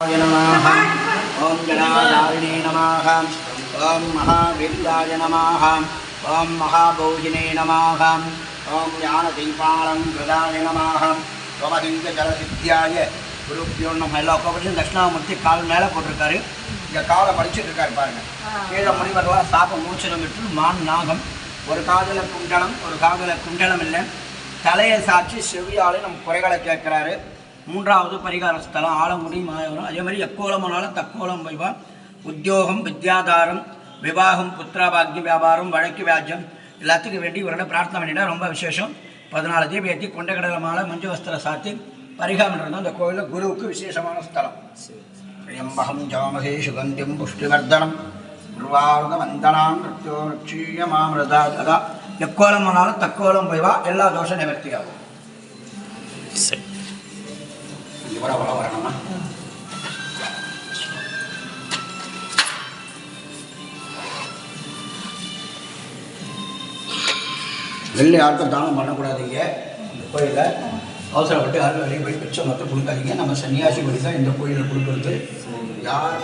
नमः ॐ गणाधारिणे नमः ॐ महावीर्याय नमः ॐ महाभोजिने नमः ॐ ज्ञानदीपालं कृदाय नमः சோமலிங்கஜலசித்தியாய குருப்பியோ நம்ம எல்லா கோபத்தையும் தட்சிணாமூர்த்தி கால் மேலே போட்டிருக்காரு இங்கே காலை படிச்சுட்டு இருக்காரு பாருங்க கீழே முனிவர்களாக சாப மூச்சனம் விட்டு மான் நாகம் ஒரு காதல குண்டலம் ஒரு காதல குண்டலம் இல்லை தலையை சாட்சி செவியாலே நம்ம குறைகளை கேட்குறாரு மூன்றாவது பரிகார ஸ்தலம் ஆலங்குடி மாயவரம் அதே மாதிரி எக்கோலமானாலும் தக்கோலம் வைவா உத்தியோகம் வித்யாதாரம் விவாகம் புத்திராபாக்கியம் வியாபாரம் வழக்கு வியாஜம் எல்லாத்துக்கு வேண்டி இவரோட பிரார்த்தனை பண்ணிட்டா ரொம்ப விசேஷம். பதினாலு தீபம் ஏற்றி கொண்டகடல மாலை மஞ்சு வஸ்திர சாத்தி பரிகாமன்றது அந்த கோவிலில் குருவுக்கு விசேஷமான ஸ்தலம். யம்பகம் ஜாமகே சுகந்தியம் புஷ்டிவர்தனம். குருவார்தமந்தனாம் மிருத்யோ மாமிரதா ததா எக்கோலம் ஆனாலும் தக்கோலம் போய்வா எல்லா தோஷம் நிவர்த்தியாகும். சரி. இவர வரணுமா வெளில யாருக்கும் தானம் பண்ணக்கூடாதீங்க. இந்த கோயிலில் அவசரப்பட்டு யாரும் வெளியே போய் பிச்சை மொத்தம் கொடுக்காதீங்க நம்ம சன்னியாசி படி தான் இந்த கோயிலில் கொடுக்குறது. யார்